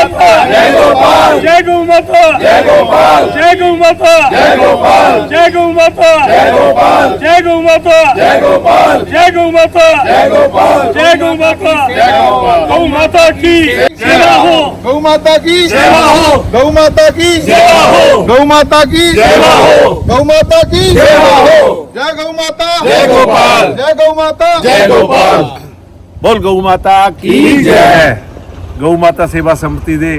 माता जय गोपाल जय गौ माता जय गोपाल जय गौ माता जय गोपाल जय गौ माता जय गोपाल जय गौ माता जय गोपाल जय गौ माता जय गोपाल जय गौ माता जय गोपाल गौ माता की सेवा हो गौ माता की सेवा हो गौ माता की सेवा हो गौ माता की सेवा हो गौ माता की सेवा हो जय गौ माता जय गोपाल जय गौ माता जय गोपाल बोल गौ माता की जय ਗਊ ਮਾਤਾ ਸੇਵਾ ਸਮਿਤੀ ਦੇ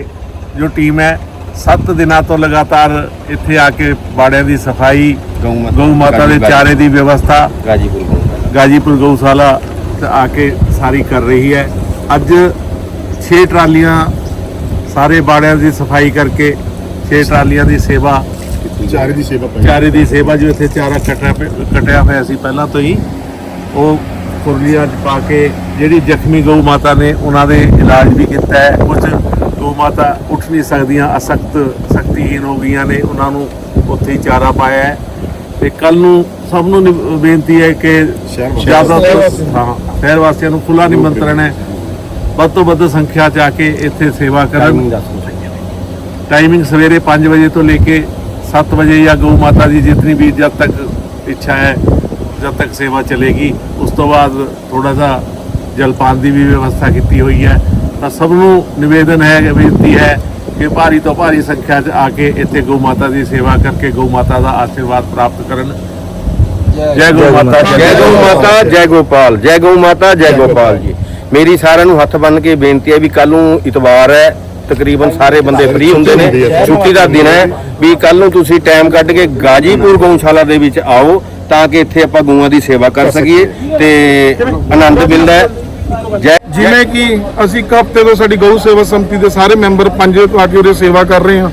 ਜੋ ਟੀਮ ਹੈ 7 ਦਿਨਾਂ ਤੋਂ ਲਗਾਤਾਰ ਇੱਥੇ ਆ ਕੇ ਬਾੜਿਆਂ ਦੀ ਸਫ਼ਾਈ ਗਊ ਮਾਤਾ ਦੇ ਚਾਰੇ ਦੀ ਵਿਵਸਥਾ ਗਾਜੀਪੁਰ ਗਊਸ਼ਾਲਾ ਗਾਜੀਪੁਰ ਗਊਸ਼ਾਲਾ ਤੇ ਆ ਕੇ ਸਾਰੀ ਕਰ ਰਹੀ ਹੈ। ਅੱਜ 6 ਟਰਾਲੀਆਂ ਸਾਰੇ ਬਾੜਿਆਂ ਦੀ ਸਫ਼ਾਈ ਕਰਕੇ 6 ਟਰਾਲੀਆਂ ਦੀ ਸੇਵਾ ਚਾਰੇ ਦੀ ਸੇਵਾ ਚਾਰੇ ਦੀ ਸੇਵਾ ਜੋ ਇੱਥੇ ਚਾਰਾ ਕਟਿਆ ਪਿਆ- ਕਟਿਆ ਹੋਇਆ ਸੀ ਪਹਿਲਾਂ ਤੋਂ ਹੀ ਉਹ ਕੁਰਲੀਆਂ 'ਚ ਪਾ ਕੇ ਜਿਹੜੀ ਜ਼ਖਮੀ ਗਊ ਮਾਤਾ ਨੇ ਉਹਨਾਂ ਦੇ ਇਲਾਜ ਵੀ ਕੀਤਾ ਹੈ। ਕੁਝ ਗਊ ਮਾਤਾ ਉੱਠ ਨਹੀਂ ਸਕਦੀਆਂ ਅਸਖਤ ਸ਼ਕਤੀਹੀਨ ਹੋ ਗਈਆਂ ਨੇ ਉਹਨਾਂ ਨੂੰ ਉੱਥੇ ਹੀ ਚਾਰਾ ਪਾਇਆ ਹੈ। ਤੇ ਕੱਲ ਨੂੰ ਸਭ ਨੂੰ ਬੇਨਤੀ ਹੈ ਕਿ ਜ਼ਿਆਦਾਤਰ ਹਾਂ ਸ਼ਹਿਰ ਵਾਸੀਆਂ ਨੂੰ ਖੁੱਲਾ ਨਿਮੰਤਰਣ ਹੈ। ਵੱਧ ਤੋਂ ਵੱਧ ਸੰਖਿਆ ਚ ਆ ਕੇ ਇੱਥੇ ਸੇਵਾ ਕਰਨ। ਟਾਈਮਿੰਗ ਸਵੇਰੇ 5 ਵਜੇ ਤੋਂ ਲੈ ਕੇ 7 ਵਜੇ ਜਾਂ ਗਊ ਮਾਤਾ ਦੀ ਜਿੰਨੀ ਵੀ ਜਦ ਤੱਕ ਇੱਛਾ ਹੈ ਜਦ ਤੱਕ ਸੇਵਾ ਚਲੇਗੀ ਉਸ ਤੋਂ ਬਾਅਦ ਥੋੜਾ ਜਿਹਾ ਜਲਪਾਨ ਦੀ ਵੀ ਵਿਵਸਥਾ ਕੀਤੀ ਹੋਈ ਹੈ। ਤਾਂ ਸਭ ਨੂੰ ਨਿਵੇਦਨ ਹੈ ਬੇਨਤੀ ਹੈ ਕਿ ਭਾਰੀ ਤੋਂ ਭਾਰੀ ਸੰਖਿਆ 'ਚ ਆ ਕੇ ਇੱਥੇ ਗਊ ਮਾਤਾ ਦੀ ਸੇਵਾ ਕਰਕੇ ਗਊ ਮਾਤਾ ਦਾ ਆਸ਼ੀਰਵਾਦ ਪ੍ਰਾਪਤ ਕਰਨ। ਜੈ ਗਊ ਮਾਤਾ ਜੈ ਗਊ ਮਾਤਾ। ਜੈ ਗੋਪਾਲ ਜੈ ਗਊ ਮਾਤਾ ਜੈ ਗੋਪਾਲ। ਜੀ। ਮੇਰੀ ਸਾਰਿਆਂ ਨੂੰ ਹੱਥ ਬੰਨ ਕੇ ਬੇਨਤੀ ਹੈ ਵੀ ਕੱਲ ਨੂੰ ਇਤਵਾਰ ਹੈ। ਤਕਰੀਬਨ ਸਾਰੇ ਬੰਦੇ ਫ੍ਰੀ ਹੁੰਦੇ ਨੇ। ਛੁੱਟੀ ਦਾ ਦਿਨ ਹੈ ਵੀ ਕੱਲ ਨੂੰ ਤੁਸੀਂ ਟਾਈਮ ਕੱਢ ਕੇ ਗਾਜੀਪੁਰ ਗਊਸ਼ਾਲਾ ਦੇ ਵਿੱਚ ਆਓ ਤਾਂ ਕਿ ਇੱਥੇ ਆਪਾਂ ਗਊਆਂ ਦੀ ਸੇਵਾ ਕਰ ਸਕੀਏ ਤੇ ਆਨੰਦ ਮਿਲਦਾ ਹੈ। ਜਿਵੇਂ ਕਿ ਅਸੀਂ ਇੱਕ ਹਫ਼ਤੇ ਤੋਂ ਸਾਡੀ ਗਊ ਸੇਵਾ ਸਮਿਤੀ ਦੇ ਸਾਰੇ ਮੈਂਬਰ ਪੰਜ ਆ ਕੇ ਉਰੇ ਸੇਵਾ ਕਰ ਰਹੇ ਹਾਂ।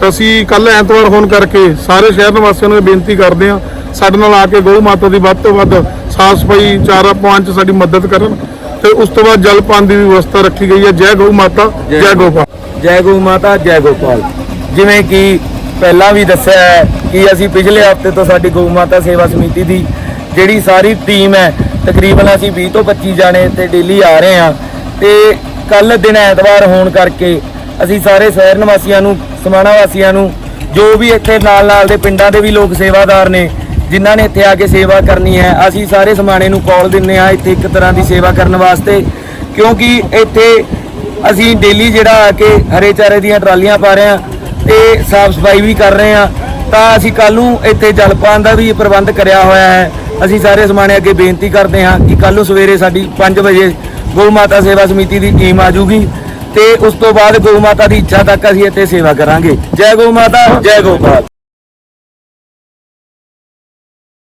ਤਾਂ ਅਸੀਂ ਕੱਲ ਐਤਵਾਰ ਹੋਣ ਕਰਕੇ ਸਾਰੇ ਸ਼ਹਿਰ ਨਿਵਾਸੀਆਂ ਨੂੰ ਬੇਨਤੀ ਕਰਦੇ ਹਾਂ, ਸਾਡੇ ਨਾਲ ਆ ਕੇ ਗਊ ਮਾਤਾ ਦੀ ਵੱਧ ਤੋਂ ਵੱਧ ਸਾਫ਼ ਸਫ਼ਾਈ, ਚਾਰਾ ਪਾਉਣ ਚ ਸਾਡੀ ਮਦਦ ਕਰਨ। ਤੇ ਉਸ ਤੋਂ ਬਾਅਦ ਜਲ ਪਾਣ ਦੀ ਵਿਵਸਥਾ ਰੱਖੀ ਗਈ ਹੈ। ਜੈ ਗਊ ਮਾਤਾ ਜੈ ਗੋਪਾਲ। ਜੈ ਗਊ ਮਾਤਾ ਜੈ ਗੋਪਾਲ। ਜਿਵੇਂ ਕਿ ਪਹਿਲਾਂ ਵੀ ਦੱਸਿਆ ਹੈ ਕਿ ਅਸੀਂ ਪਿਛਲੇ ਹਫ਼ਤੇ ਤੋਂ ਸਾਡੀ ਗਊ ਮਾਤਾ ਸੇਵਾ ਸਮਿਤੀ ਦੀ ਜਿਹੜੀ ਸਾਰੀ ਟੀਮ ਹੈ ਤਕਰੀਬਨ ਅਸੀਂ 20 ਤੋਂ 25 ਜਾਣੇ ਇੱਥੇ ਡੇਲੀ ਆ ਰਹੇ ਹਾਂ। ਤੇ ਕੱਲ ਦਿਨ ਐਤਵਾਰ ਹੋਣ ਕਰਕੇ ਅਸੀਂ ਸਾਰੇ ਸ਼ਹਿਰ ਨਿਵਾਸੀਆਂ ਨੂੰ ਸਮਾਣਾ ਵਾਸੀਆਂ ਨੂੰ ਜੋ ਵੀ ਇੱਥੇ ਨਾਲ ਨਾਲ ਦੇ ਪਿੰਡਾਂ ਦੇ ਵੀ ਲੋਕ ਸੇਵਾਦਾਰ ਨੇ ਜਿਨ੍ਹਾਂ ਨੇ ਇੱਥੇ ਆ ਕੇ ਸੇਵਾ ਕਰਨੀ ਹੈ, ਅਸੀਂ ਸਾਰੇ ਸਮਾਣੇ ਨੂੰ ਕਾਲ ਦਿੰਨੇ ਆ ਇੱਥੇ ਇੱਕ ਤਰ੍ਹਾਂ ਦੀ ਸੇਵਾ ਕਰਨ ਵਾਸਤੇ, ਕਿਉਂਕਿ ਇੱਥੇ ਅਸੀਂ ਡੇਲੀ ਜਿਹੜਾ ਆ ਕੇ ਹਰੇ ਚਾਰੇ ਦੀਆਂ ਟਰਾਲੀਆਂ ਪਾ ਰਹੇ ਆ ਤੇ ਸਾਫ਼ ਸਫ਼ਾਈ ਵੀ ਕਰ ਰਹੇ ਆ ਤਾਂ ਅਸੀਂ ਕੱਲ ਨੂੰ ਇੱਥੇ ਜਲਪਾਨ ਦਾ ਵੀ ਪ੍ਰਬੰਧ ਕਰਿਆ ਹੋਇਆ ਹੈ। ਅਸੀਂ ਸਾਰੇ ਸਮਾਣੇ ਅੱਗੇ ਬੇਨਤੀ ਕਰਦੇ ਹਾਂ ਕਿ ਕੱਲ ਨੂੰ ਸਵੇਰੇ ਸਾਡੀ 5 ਵਜੇ ਗਊ ਮਾਤਾ ਸੇਵਾ ਸਮਿਤੀ ਦੀ ਟੀਮ ਆ ਜੂਗੀ ਤੇ ਉਸ ਤੋਂ ਬਾਅਦ ਗਊ ਮਾਤਾ ਦੀ ਇੱਛਾ ਤੱਕ ਅਸੀਂ ਇੱਥੇ ਸੇਵਾ ਕਰਾਂਗੇ। ਜੈ ਗਊ ਮਾਤਾ, ਜੈ ਗੋਪਾਲ।